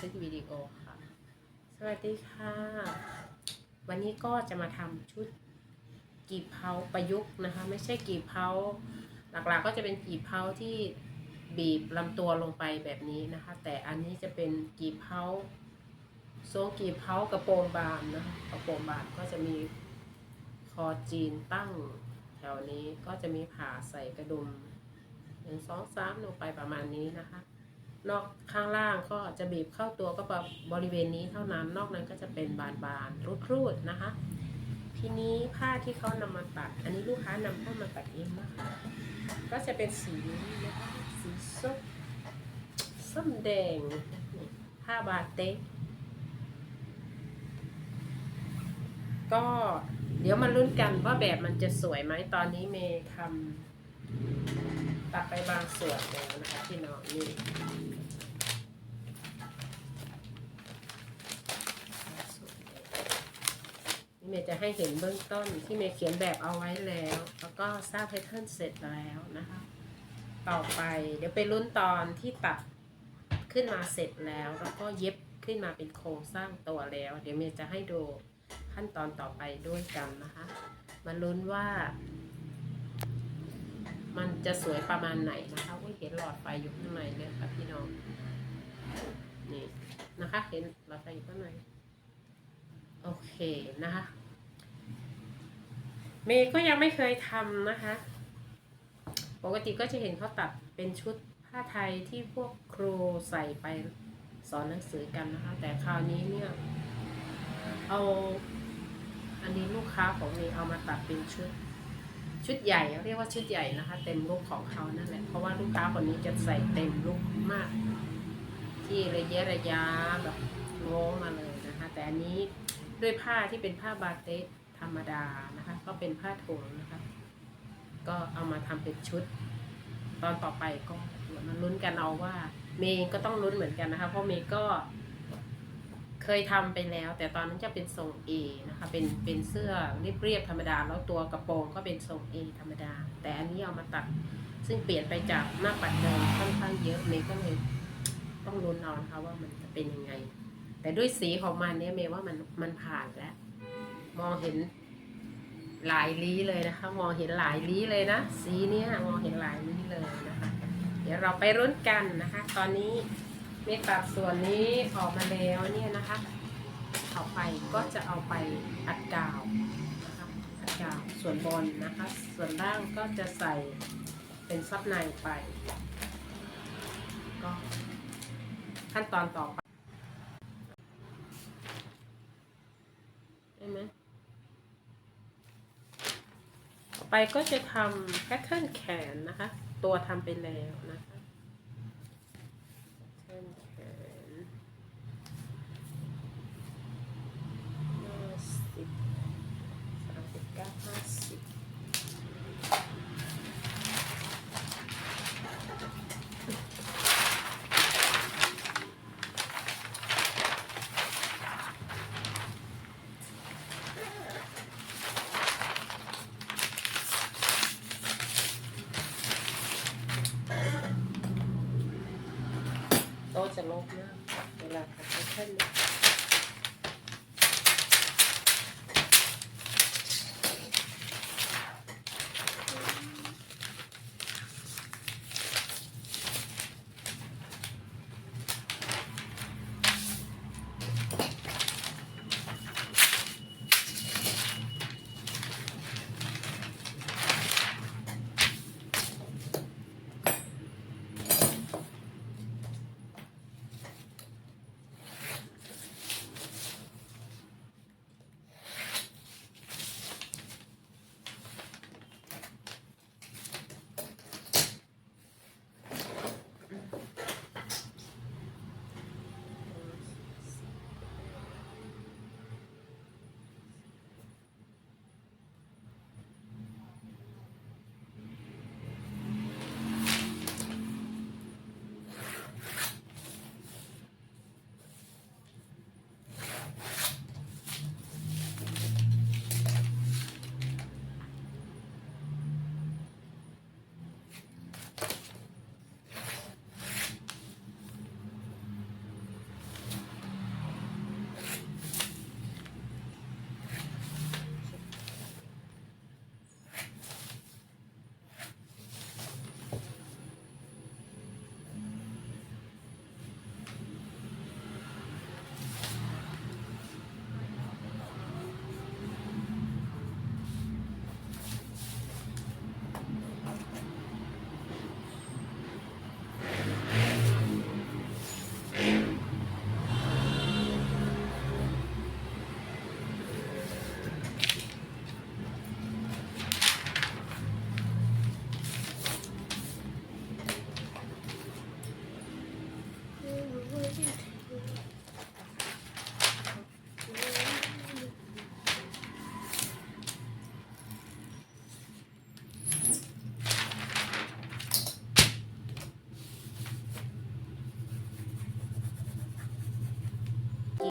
ทึกวิดีโอค่ะ สวัสดีค่ะ วันนี้ก็จะมาทำชุดกีบเผาประยุกต์นะคะ ไม่ใช่กีบเผาหลักๆก็จะเป็นกีบเผาที่บีบลำตัวลงไปแบบนี้นะคะ แต่อันนี้จะเป็นกีบเผาทรงกีบเผากระโปรงบานนะคะกระโปรงบานก็จะมีคอจีนตั้งแถวนี้ก็จะมีผ่าใส่กระดุมหนึ่งสองสามลงไปประมาณนี้นะคะ นอกข้างล่างก็จะบีบเข้าตัวก็แบบบริเวณนี้เท่านั้น นอกนั้นก็จะเป็นบานๆรูดๆนะคะ ทีนี้ผ้าที่เขานำมาตัด อันนี้ลูกค้านำเข้ามาตัดเองนะคะ ก็จะเป็นสีนะคะสีส้มส้มแดงผ้าบาเต็กก็เดี๋ยวมาลุ้นกันว่าแบบมันจะสวยไหมตอนนี้เมย์ทำ ตัดไปบางส่วนแล้วนะคะที่น้องนี่นี่เมย์จะให้เห็นเบื้องต้นที่เมย์เขียนแบบเอาไว้แล้ว แล้วก็สร้างแพทเทิร์นเสร็จแล้วนะคะ ต่อไปเดี๋ยวไปลุ้นตอนที่ตัดขึ้นมาเสร็จแล้ว แล้วก็เย็บขึ้นมาเป็นโครงสร้างตัวแล้ว เดี๋ยวเมย์จะให้ดูขั้นตอนต่อไปด้วยกันนะคะ มาลุ้นว่า มันจะสวยประมาณไหนนะคะว่าเห็นหลอดไฟอยู่ข้างในเลยค่ะพี่น้อง นี่นะคะ เห็นหลอดไฟอยู่ข้างใน โอเคนะคะ เมย์ก็ยังไม่เคยทำนะคะ ปกติก็จะเห็นเขาตัดเป็นชุดผ้าไทยที่พวกครูใส่ไปสอนหนังสือกันนะคะ แต่คราวนี้เนี่ย เอา อันนี้ลูกค้าของเมย์เอามาตัดเป็นชุด ชุดใหญ่เรียกว่าชุดใหญ่นะคะ เต็มรูปของเขานั่นแหละเพราะว่าลูกค้าคนนี้จะใส่เต็มรูปมาก ที่ระยะระยะแบบโง้มาเลยนะคะ แต่อันนี้ด้วยผ้าที่เป็นผ้าบาเตสธรรมดานะคะ ก็เป็นผ้าถุงนะคะ ก็เอามาทำเป็นชุด ตอนต่อไปก็เดี๋ยวมาลุ้นกันเอาว่า เมย์ก็ต้องลุ้นเหมือนกันนะคะ เพราะเมย์ก็ เคยทำไปแล้ว แต่ตอนนั้นจะเป็นทรง A นะคะ เป็นเป็นเสื้อเรียบๆธรรมดา แล้วตัวกระโปรงก็เป็นทรง A ธรรมดา แต่อันนี้เอามาตัด ซึ่งเปลี่ยนไปจากหน้าปัดเดิมค่อนข้างเยอะเมย์ก็เลยต้องลุ้นเอนะคะว่ามันจะเป็นยังไง แต่ด้วยสีของมันเนี่ยเมย์ว่ามันมันผ่านแล้ว มองเห็นหลายลี้เลยนะคะ มองเห็นหลายลี้เลยนะ สีเนี้ยมองเห็นหลายลี้เลยนะคะ เดี๋ยวเราไปรุ้นกันนะคะ ตอนนี้ เมฆตัดส่วนนี้ออกมาแล้วเนี่ยนะคะเอาไปก็จะเอาไปอัดกาวนะคะอัดกาวส่วนบนนะคะ ส่วนล่างก็จะใส่เป็นซับในไป ก็ขั้นตอนต่อไปได้ไหมต่อไปก็จะทำแพทเทิร์นแขนนะคะ ตัวทำไปแล้วนะคะแพทเทิร์นแขนห้าสิบสามสิบเก้าห้าสิบโต๊ะจะ ลบนะเวลาทำแพทเทิร์นเนี่ย